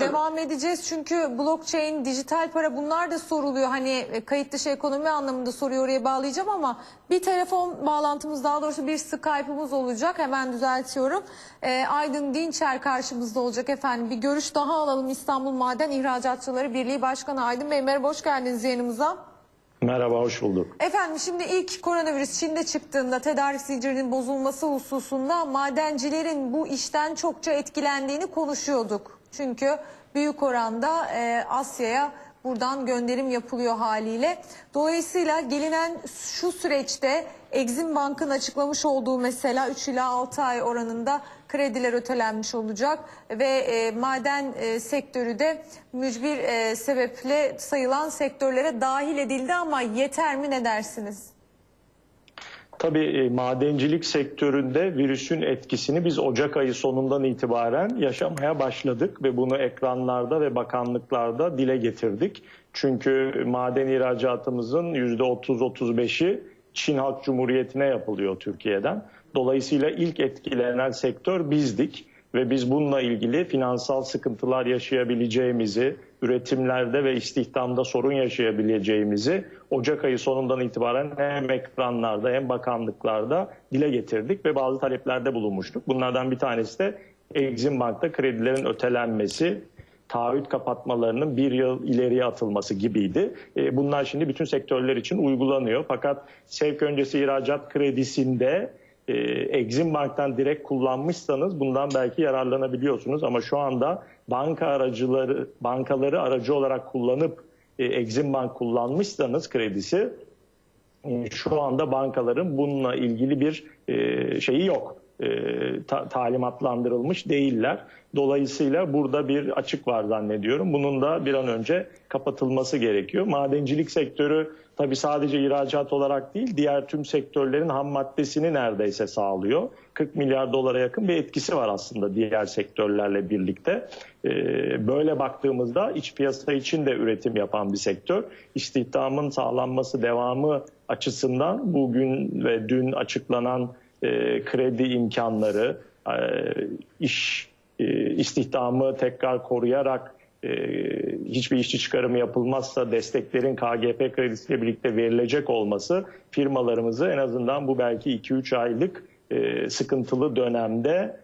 devam edeceğiz çünkü blockchain, dijital para bunlar da soruluyor. Hani e, kayıt dışı ekonomi anlamında soruyu oraya bağlayacağım ama bir telefon bağlantımız daha doğrusu bir Skype'ımız olacak. Hemen düzeltiyorum. E, Aydın Dinçer karşımızda olacak efendim. Bir görüş daha alalım İstanbul Maden İhracatçıları Birliği Başkanı Aydın Bey. Merhaba hoş geldiniz yayınımıza. Merhaba, hoş bulduk. Efendim şimdi ilk koronavirüs Çin'de çıktığında tedarik zincirinin bozulması hususunda madencilerin bu işten çokça etkilendiğini konuşuyorduk. Çünkü büyük oranda e, Asya'ya buradan gönderim yapılıyor haliyle. Dolayısıyla gelinen şu süreçte Exim Bank'ın açıklamış olduğu mesela 3 ila 6 ay oranında krediler ötelenmiş olacak ve e, maden e, sektörü de mücbir e, sebeple sayılan sektörlere dahil edildi ama yeter mi ne dersiniz? Tabii e, madencilik sektöründe virüsün etkisini biz Ocak ayı sonundan itibaren yaşamaya başladık ve bunu ekranlarda ve bakanlıklarda dile getirdik. Çünkü maden ihracatımızın %30-35'i Çin Halk Cumhuriyeti'ne yapılıyor Türkiye'den. Dolayısıyla ilk etkilenen sektör bizdik ve biz bununla ilgili finansal sıkıntılar yaşayabileceğimizi, üretimlerde ve istihdamda sorun yaşayabileceğimizi Ocak ayı sonundan itibaren hem ekranlarda hem bakanlıklarda dile getirdik ve bazı taleplerde bulunmuştuk. Bunlardan bir tanesi de Exim Bank'ta kredilerin ötelenmesi, taahhüt kapatmalarının bir yıl ileriye atılması gibiydi. E, Bunlar şimdi bütün sektörler için uygulanıyor. Fakat sevk öncesi ihracat kredisinde e, Exim Bank'tan direkt kullanmışsanız bundan belki yararlanabiliyorsunuz. Ama şu anda banka aracıları, bankaları aracı olarak kullanıp e, Exim Bank kullanmışsanız kredisi e, şu anda bankaların bununla ilgili bir e, şeyi yok. E, ta- talimatlandırılmış değiller. Dolayısıyla burada bir açık var zannediyorum. Bunun da bir an önce kapatılması gerekiyor. Madencilik sektörü tabii sadece ihracat olarak değil diğer tüm sektörlerin ham maddesini neredeyse sağlıyor. 40 milyar dolara yakın bir etkisi var aslında diğer sektörlerle birlikte. Ee, Böyle baktığımızda iç piyasa için de üretim yapan bir sektör. İstihdamın sağlanması devamı açısından bugün ve dün açıklanan e, kredi imkanları, e, iş e, istihdamı tekrar koruyarak hiçbir işçi çıkarımı yapılmazsa desteklerin KGP kredisiyle birlikte verilecek olması firmalarımızı en azından bu belki 2-3 aylık sıkıntılı dönemde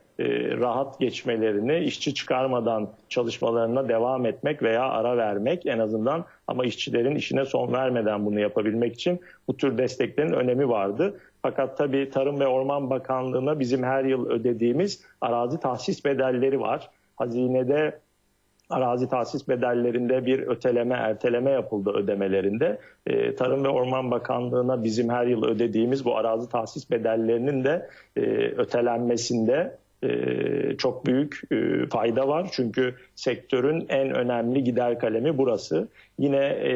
rahat geçmelerini, işçi çıkarmadan çalışmalarına devam etmek veya ara vermek en azından ama işçilerin işine son vermeden bunu yapabilmek için bu tür desteklerin önemi vardı. Fakat tabii Tarım ve Orman Bakanlığı'na bizim her yıl ödediğimiz arazi tahsis bedelleri var. Hazinede arazi tahsis bedellerinde bir öteleme, erteleme yapıldı ödemelerinde. Ee, Tarım ve Orman Bakanlığı'na bizim her yıl ödediğimiz bu arazi tahsis bedellerinin de e, ötelenmesinde e, çok büyük e, fayda var. Çünkü sektörün en önemli gider kalemi burası. Yine e,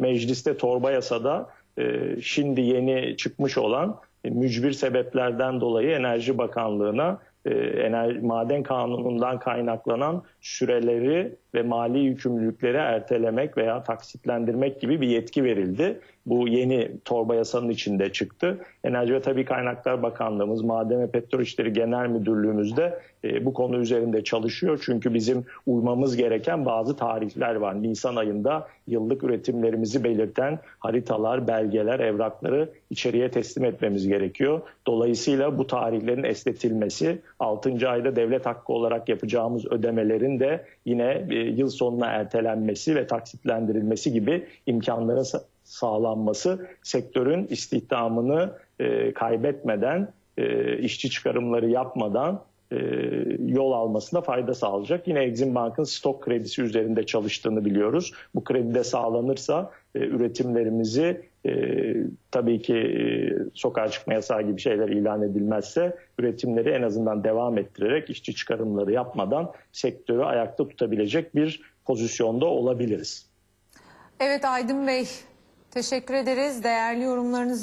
mecliste torba yasada e, şimdi yeni çıkmış olan e, mücbir sebeplerden dolayı Enerji Bakanlığı'na e, maden kanunundan kaynaklanan süreleri ve mali yükümlülükleri ertelemek veya taksitlendirmek gibi bir yetki verildi. Bu yeni torba yasanın içinde çıktı. Enerji ve Tabi Kaynaklar Bakanlığımız, Maden ve Petrol İşleri Genel Müdürlüğümüz de e, bu konu üzerinde çalışıyor. Çünkü bizim uymamız gereken bazı tarihler var. Nisan ayında yıllık üretimlerimizi belirten haritalar, belgeler, evrakları içeriye teslim etmemiz gerekiyor. Dolayısıyla bu tarihlerin esnetilmesi, 6. ayda devlet hakkı olarak yapacağımız ödemelerin de yine e, yıl sonuna ertelenmesi ve taksitlendirilmesi gibi imkanların sağlanması sektörün istihdamını e, kaybetmeden, e, işçi çıkarımları yapmadan e, yol almasına fayda sağlayacak. Yine Exim Bank'ın stok kredisi üzerinde çalıştığını biliyoruz. Bu kredi de sağlanırsa e, üretimlerimizi e, tabii ki e, sokağa çıkma yasağı gibi şeyler ilan edilmezse üretimleri en azından devam ettirerek işçi çıkarımları yapmadan sektörü ayakta tutabilecek bir pozisyonda olabiliriz. Evet Aydın Bey teşekkür ederiz. Değerli yorumlarınız